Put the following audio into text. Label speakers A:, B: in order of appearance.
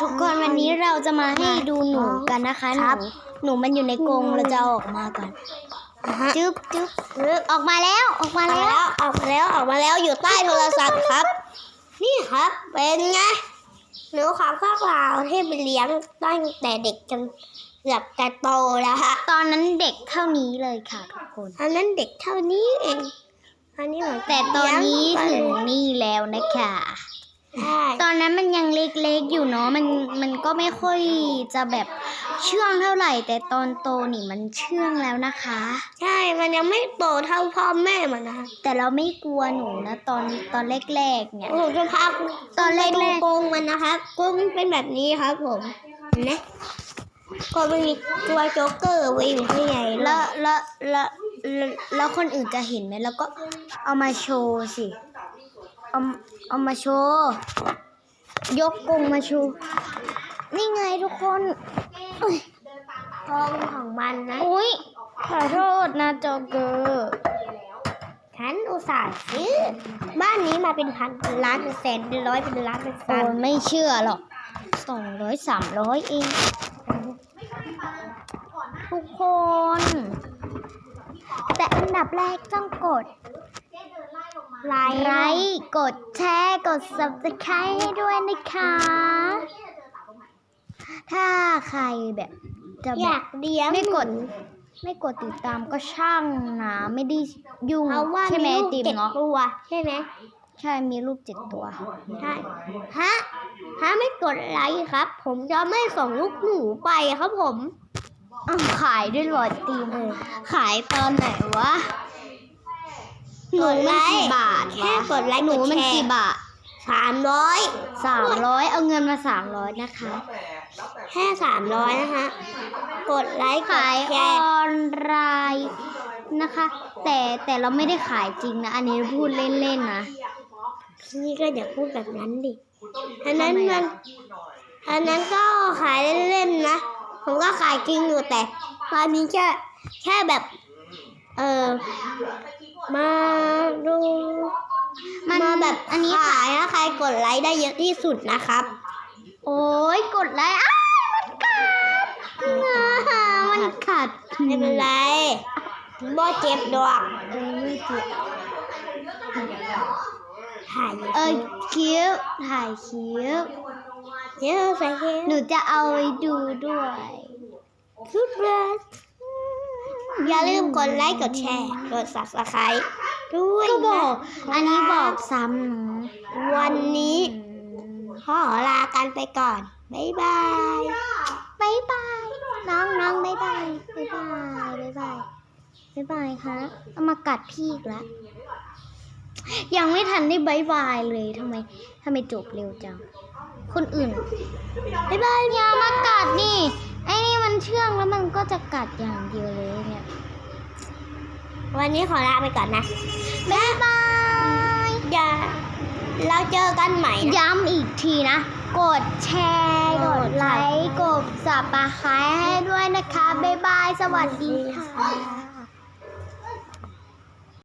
A: ทุกคนวันนี้เราจะมาให้ดูหนูกันนะคะห
B: ครั
A: นู
B: บ
A: หนูมันอยู่ในกรงเราจะเอาออกมาก่อนจึ๊บจึ๊บออกมาแล้วออกมา
B: มา
A: แล้
B: แล้ววออกมาแล้วออกมาแล้วอยู่ใต้โทรศัพท์ครับ นี่ครับเป็นไงหนูของพวกเราที่ไปเลี้ยงตั้งแต่เด็กจนเกือบจะโตแล้วฮะ
A: ตอนนั้นเด็กเท่านี้เลยค่ะทุกคน
B: อันนั้นเด็กเท่านี้เองอันนี้เหมือน
A: แต่ตอนนี้ถึงนี่แล้วนะคะ
B: ใช่
A: ตอนนั้นมันยังเล็กๆอยู่เนาะมันมันก็ไม่ค่อยจะแบบเชื่องเท่าไหร่ แต่ตอนโตนี่มันเชื่องแล้วนะคะ
B: ใช่มันยังไม่โตเท่าพ่อแม่มันนะคะ
A: แต่เราไม่กลัวหนูนะ ตอนตอนแรกๆเนี่ย
B: ผมจะพา
A: ตอนแรกๆ
B: ไปดูกรงมันนะครับกรงมันเป็นแบบนี้ครับผมเห็นไหมก็มันมีตัวโจ๊กเกอร์ไว้อยู่ข้างใน
A: แล้
B: แล้วว
A: แล้วแล้วแล้วแล้วคนอื่นจะเห็นไหมแล้วก็เอามาโชว์สิ เอาเอามาโชว์ ยกกรงมาโชว์นี่ไงทุกคนอุ๊ย
B: ทองของมันนะ
A: อุ้ยขอโทษนะจอกเกอร์
B: ฉันอุตส่าห์ซื้อ บ้านนี้มาเป็นพันเป็นล้านเป็นแสนเป็นร้อยเป็นล้านเป็น
A: โอ้
B: พัน
A: ยไม่เชื่อหรอกสองร้อยสามร้อยเองทุกคน แต่อันดับแรกต้องกด
B: ไล
A: ไล
B: ค์
A: ค์กดแชร์กด subscribe ให้ด้วยนะคะ ถ้าใครแบบจะ
B: อ
A: แบ
B: ยา
A: บ
B: กเลี้ยง
A: ไม่กด ไม่กดติดตามก็ช่างนะไม่ได้ยุ่ง
B: เพราะว่า
A: ใช่ไหม
B: มี
A: ไอ
B: ลูก
A: ติม
B: เจ็ด
A: เนาะ
B: ตัวใช่ไหม
A: ใช่มีลูกเจ็ดตัว
B: ใช่ฮะถ้าไม่กดไลค์ครับ ผมจะไม่ส่งลูกหนูไปครับผม
A: อ้าวขายด้วยเหรอไอติมขายตอนไหนวะ หนูมันกี่บาท
B: แค่
A: วะ
B: กดไลค์
A: หนูมัน
B: กดแชร์
A: กี่บาท
B: สามร้อย
A: สามร้อยเอาเงินมาสามร้อยนะคะ
B: แค่สามร้อยนะคะ กดไลค์กด
A: ขาย
B: แช
A: อ
B: ร์
A: อนไลน์นะคะ แต่แต่เราไม่ได้ขายจริงนะ อันนี้พูดเล่นๆนะ
B: นี่ก็อย่าพูดแบบนั้นดิอันนั้น
A: ทำไม
B: มั
A: อะ
B: นอันนั้นก็ขายเล่นๆนะ ผมก็ขายจริงอยู่แต่ตอนนี้แค่แค่แบบ เออ มาดู
A: มัน
B: มาแบบ
A: อันนี้
B: ขายนะใครกดไลค์ได้เยอะที่สุดนะครับ
A: โอ้ยกดไลค์อ้ายมันกัดอ่ามันกัด
B: ไม่เป็นไรบ่เจ็บดอก
A: เออไม่เจ็บ
B: ถ่าย
A: เออคิ้วถ่ายคิ้ว
B: เยอะใส่เค้
A: หนูจะเอาไว้ดูด้วย
B: ทุกเดื อย่าลืมกดไลค์ กดแชร์ กดซับสไคร้ด้วย
A: ก็บอก อันนี้บอกซ้ำนะ
B: วันนี้ขอลากันไปก่อน บ๊ายบาย
A: บ๊ายบาย น้องน้องบ๊ายบาย บ๊ายบาย บ๊ายบาย บ๊ายบายคะเอามากัดพี่อีกแล้ว ยังไม่ทันได้บายบายเลยทำไมทำไมจบเร็วจัง คนอื่น บ๊ายบายอยามากัดนี่ ก็จะกัดอย่างเดียวเลยเนี่ย
B: วันนี้ขอลาไปก่อนนะ
A: บายบาย
B: อย่าเราเจอกันใหม่นะ
A: ย้ำอีกทีนะ กดแชร์กดไลค์ กดสับตะไคร้ให้ด้วยนะคะ บ๊ายบาย สวัสดีค่ะ